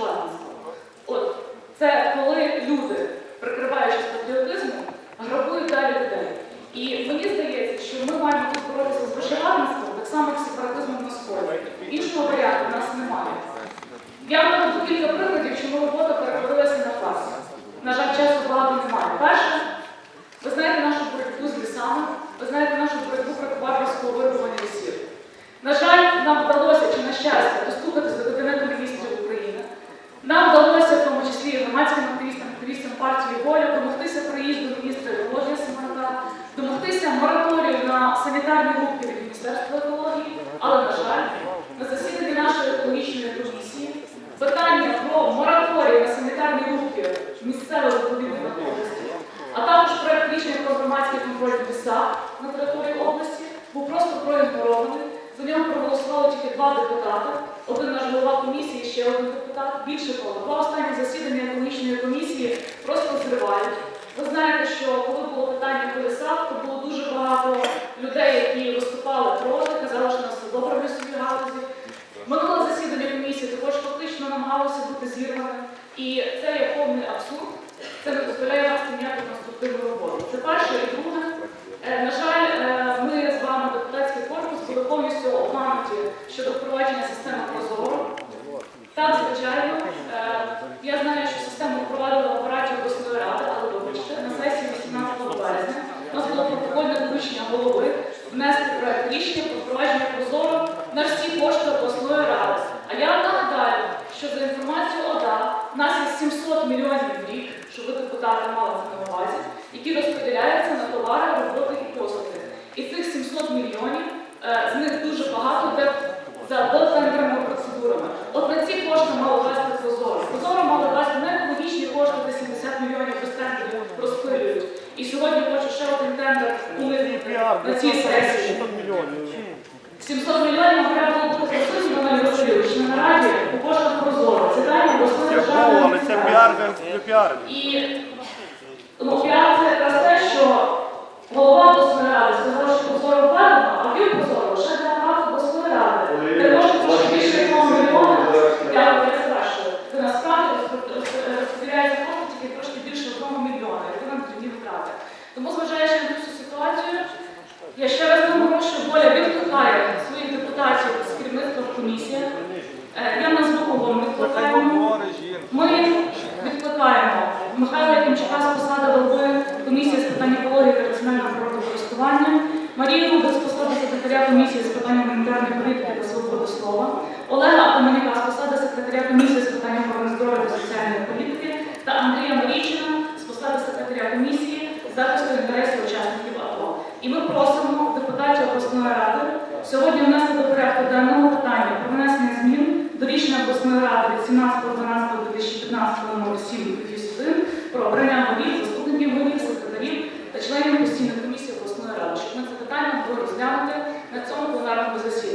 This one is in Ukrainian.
збожевільництва. От це коли люди, прикриваючись патріотизмом, грабують далі людей. І мені здається, що ми маємо боротися з збожевільництвом, так само, як сепаратизмом на сході. Іншого варіанту на санітарні від Міністерства екології, але, на жаль, на засіданні нашої екологічної комісії питання про мораторій на санітарні рубки місцевих заповідних області, а також проект рішення про громадський контроль лісах на території області був просто проігнорований. За нього проголосували тільки два депутати, один наш голова комісії, ще один депутат. Більше того, два останні засідання економічної комісії просто зривають. Ви знаєте, що коли було питання по лісах, то було дуже багато людей, які виступали проти, казали, що у нас все добре в лісовій галузі. Минуле засідання комісії також фактично намагалося бути зірваним. І це є повний абсурд. Це не дозволяє вести ніяку конструктивну роботу. Це перше і друге. Е, На жаль, е, ми з вами, депутатський корпус, були повністю обмануті щодо впровадження системи Прозоро. Так, звичайно, е, я знаю, що систему впровадили в обласної ради, але вибачте, на сесії 18 березня у нас було протокольне доручення голови внести проект рішення про впровадження Прозоро на всі кошти обласної ради. А я нагадаю, що за інформацією ОДА у нас є 700 мільйонів в рік, мали це на увазі, які розподіляються на товари, роботи і послуги. І цих 700 мільйонів, е, з них дуже багато йде за дотендерними процедурами. От на ці кошти мало вести Прозоро. Прозоро мало вести не екологічні кошти, де 70 мільйонів без тендерів розпилюють. І сьогодні хочу ще один тендер умити на цій сесії. 700 мільйонів треба було бути присутні на Васильович на нараді у коштах Прозоро. Це дані обласної державної Але це піар, ви піар. і ну, піар це якраз те, що голова обласної ради сказав, що прозоро введено, а він прозоро лише для апарату обласної ради. Для того, трошки більше якого мільйона, я я спрашиваю, це насправді розпо- розподіляється кошти тільки трошки більше одного мільйона, і ви нам тоді втрати. Тому, зважаючи на цю ситуацію, я ще раз говорю, що воля відкликає Михайла Кімчака з посади голови комісії з питань екології та раціонального природокористування, Марію Рубець з посади секретаря комісії з питань гуманітарної політики та свободи слова, Олега